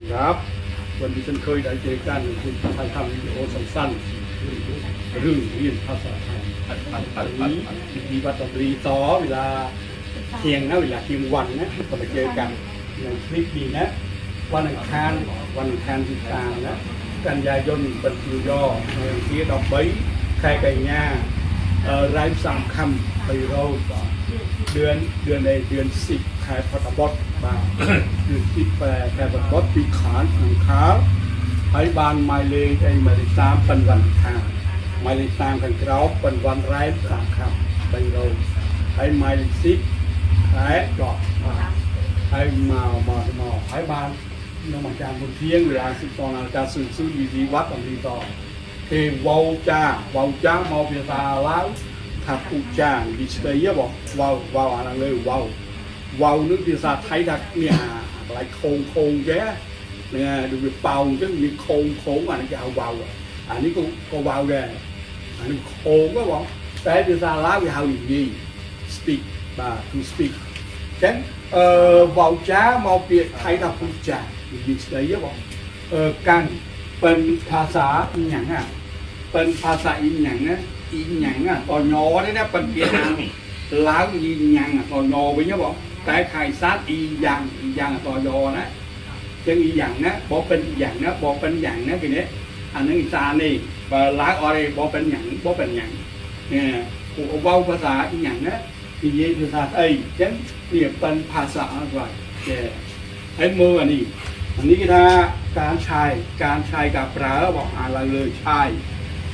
ครับ วันนี้ฉันเคยได้เจอกันคุณถ่ายทำวิดีโอสั้นๆเรื่องเรียนภาษาไทยอันนี้มีวัตรีต่อเวลาเที่ยงนะเวลาเที่ยงวันนะก็มาเจอกันในคลิปนี้นะ วันอังคารวันอังคารที่กลางนะกันยายนเป็นคือย่อในที่ดอกใบใครไก่ย่าเอ่อรายสามคำไปเรา เดือนเดือนในเดือนสิบขายพอตบดบาเดือนสิบแปดขายพอตบดปีขานหนังขาไปบานไมเลไอมาเลสามเป็นวันอังคาไมเลสามกันเกราเป็นวันแรกสามคำไปเราไปไมเลสิบขายดอกบาให้มามามาให้บานนมัการบนเที่ยงเวลาสิบสองนาฬิกาสื่อซื้อดีดีวัดของดีต่อเทวาวจ้าวาวจ้ามาเพียซาแล้ว หักอุจางดิสเปียบอกวาววาวอะไรเลยวาววาวนึกภาษาไทยดักเนี่ยอะไรโคงโคงแกเนี่ยดูไปเป่าก็มีโคงโคงอันนี้เอาวาวอันนี้ก็ก็วาวแกอันนี้โคงก็บอกแต่ภาษาลาวเขาอย่างนี้ speak มา to speak ฉะนั้นเอ่อวาวจ้ามาเปลี่ยนไทยดักอุจางดิสเปียบอกเอ่อการเป็นภาษาอีหยังอะเป็นภาษาอีหยังนะ อีหยังอะตอนยอนี่นะปันเปียนางล้างอีหยังอะตอนนอไปเนี่ยบอกแต่ไข่ซัดอีหยังอีหยังอะตอนนอนะจังอีหยังนะบอกเป็นอีหยังนะบอกเป็นอย่างนะพี่เนี้อันนั้นอีสานนี่บาล้างอะไรบอกเป็นหยังบอกเป็นหยังเนี่ยกูเวาภาษาอีหยังนะทีนี้ภาษาไอ้จังเรียบเป็นภาษาอะไรเจ้ไอ้เมื่ออันนี้อันนี้ก็ถ้าการชายการชายกับปลาบอกอะไรเลยชาย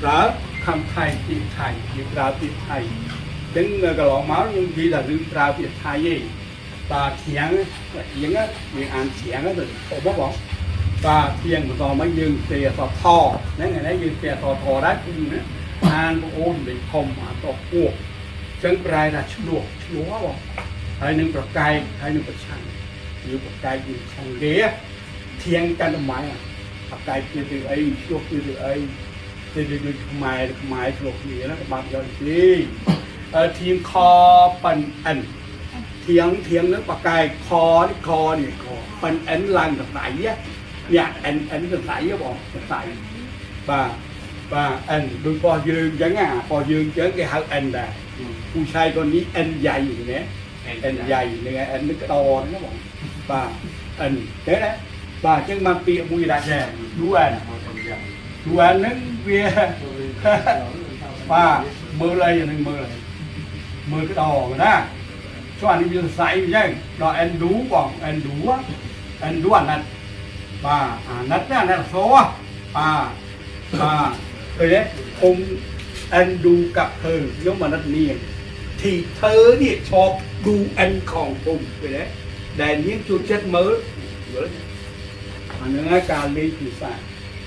ปลา ทำไทยติดไทยยิตราติดไทยถึงกระหลองเมาส์ยังดีแต่ลืมตราติดไทยเย่ตาเทียงเถียงอะยังอ่านเถียงก็ถึงผมบอกบอกตาเทียงมัต่อไม่ยืนเสียต่อทอนั่นไงนะยืนเสียต่อทอได้จริงนะอ่านโอนไปคมหมาต่อพวกจังปลายละชั่วชั่วบอกไทยหนึ่งประกายใครหนึ่งประชันอยู่ประกายอยู่ของเลี้ยเทียงกันทำไมอะประกายคือไอ้ชั่วคือไอ้ ទៅដូចខ្មែរខ្មែរគ្រប់គ្នាណាក៏បានយកទីทีมคอปันอันเทียงเทียงนึกปากกายคอนี่คอนี่คอปันอันลังกับสายเนี่ยเนี่ยอันอันกับสายเนี่ยบอกสายป่าป่าอันดูพอยืนยังอ่พอยืนเจอแกหาอันได้ผู้ชายคนนี้อันใหญ่อยู่เนี่ยอันใหญ่เนี่ยอันนึกตอนนะบอกป่าอันเด้นะบ่าจึงมานเปียมุยได้ดูอัน ดูก็เพี้ยนก็เพี้ยนนะฉันอันนี้จังไงเนี่ยเทียงคอเป็นอันบานเวลาปัก cách ตั้งแต่ใส่กอเนี่ยเนี่ย cách ตั้งใส่กอเอา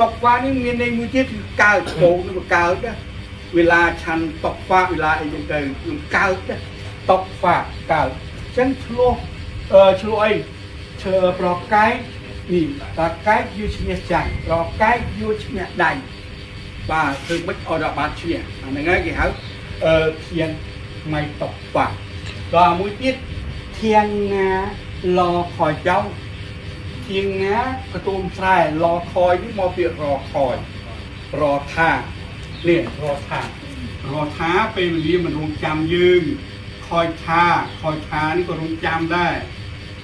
តុកវ៉ានេះមានន័យមួយទៀតគឺកើតពោនឹងកើតណាវេលាឆាន់តុកវ៉ាវេលាអីចឹងទៅនឹងកើតតុកវ៉ាកើតអញ្ចឹងឆ្លោះឆ្លោះអីឈើប្រកែកនេះតកែកយូរឈ្នះចាញ់ប្រកែកយូរឈ្នះដៃបាទធ្វើមិនឲ្យដល់បានឈ្នះអាហ្នឹងហើយគេហៅអឺធៀងថ្មីតុកវ៉ាតោះមួយទៀតធៀងណាលខចៅ ជាងណាកតូនស្រែលខយនេះមកពាក្យរខយរថានេះរថារថាពេលវេលាមិនរងចាំយើងខយថាខយថានេះក៏រងចាំដែរ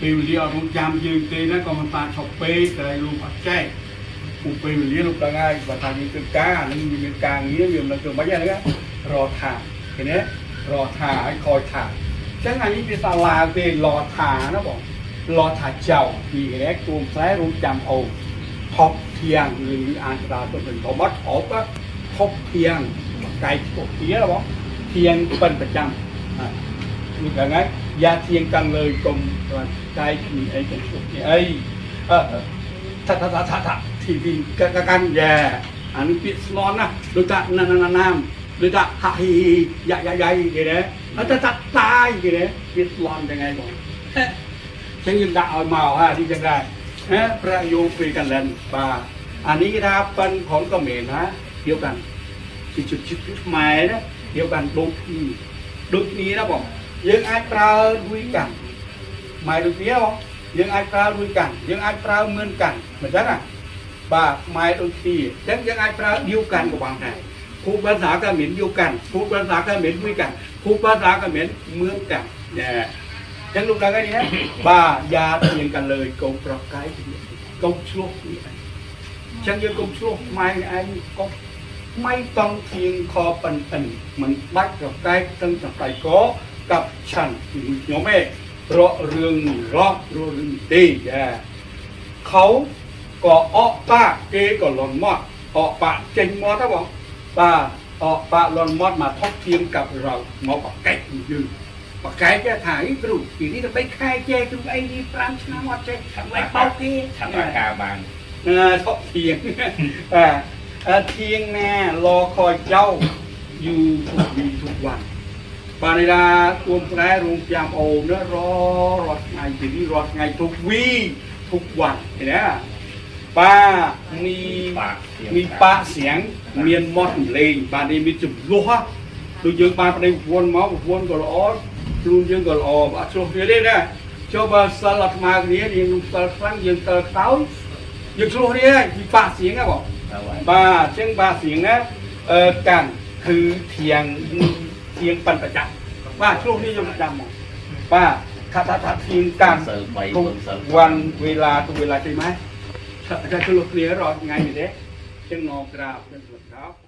ពេលវេលាអត់រងចាំយើងទេណាក៏មិនតាឈប់ពេកតែលោកអត់ចែកពួកពេលវេលាលោកដឹងហើយបើថាមានគឺការអានេះមានការងារវាមិនធ្វើមិនហ្នឹងរថាឃើញទេរថាឲ្យខយថាអញ្ចឹងអានេះវាសាឡាវទេលថាណាបង រត់ថាចៅពីរែកទួមខ្សែរងចាំអូថប់ធៀងឬអានក្តារទៅទៅបាត់អបថប់ធៀងកែពុកធៀបងធៀងប៉ិនប្រចាំហើយ như cả ngay gia thiên căn lời cùng rồi cái gì ấy cái chút gì ấy ờ, ทัททัททัททีวีกันกันแย่อันนี้ปิดสลอนนะดูตานันนันนามดูตาฮะฮียะยะยะกี่เด้อทัททัทตายกี่เด้ปิดสลอนยังไงก่อน ฉันยังด่าเอาเมาฮะที่จะได้ฮะประโยคคุยกันเล่นป่าอันนี้ถ้าเป็นของเขมรนะเดียวกันจุดจุดจุดจุดหมายนะเดียวกันดูที่ดูนี้นะบอกยังไอ้ปลาด้วยกัน หมายถึงเดียวយើងអាចប្រើរួចកាន់យើងអាចប្រើមឿនកាន់មិនចឹងណាបាទខ្មែរដូចទីអញ្ចឹងយើងអាចប្រើឌីវកាន់ក៏បានដែរគូភាសាក៏មានឌីវកាន់គូភាសាក៏មានរួចកាន់គូភាសាក៏មានមឿនកាន់ណែ Jangan lupa kan ya. Bayar yang kalau kau pakai kau slow ni. Jangan dia kau slow mai ai kau mai tong tiang kau penting men bắt kau kai teng sampai kau kap chan nyome เพราะเรื่องรอบรู้เรื่องดีแกเขาก็อ้อป้าเกก็หลอนมอดอ้อปะเจงมอดถ้าบอกป้าอ้อปะหลอนมอดมาทบเทียมกับเราหมอกับแก๊กยืน จะไปแค่เจตรงไอ้นี่ปรามชนะวัดเจทำไมเป้าเก ทำราคาบาง เออทบเทียง อ่าเอ่อเทียงแน่รอคอยเจ้าอยู่ทุกวีทุกวันปานิดาตัวแปรรูปยามโอมเนื้อรอรอดไงทีนี้รอดไงทุกวีทุกวันเห็นไหมป้ามี ปากเสียง มีปะเสียงเมียนมอดเลงบ้านนี้มีจุดลัวดูយើងបានប្តីវន់មកវន់ក៏ល្អ ខ្លួនយើងក៏ល្អបាទឆ្លោះគ្នាទេណាចូលបើសិលអាត្មាគ្នាយើងនឹងសិលខ្លាំងយើងទៅតោយើងឆ្លោះគ្នាពិបាកសៀងណាបងបាទអញ្ចឹងបាទសៀងណាអឺកាន់គឺធៀងធៀងប៉ិនប្រចាំបាទឆ្លោះគ្នាយើងប្រចាំមកបាទថាថាថាធៀងកាន់សិល3គុំសិលវ័នវេលាទៅវេលាទីម៉េចតែឆ្លោះគ្នារាល់ថ្ងៃនេះទេអញ្ចឹងនាំក្រាបនឹងក្រាប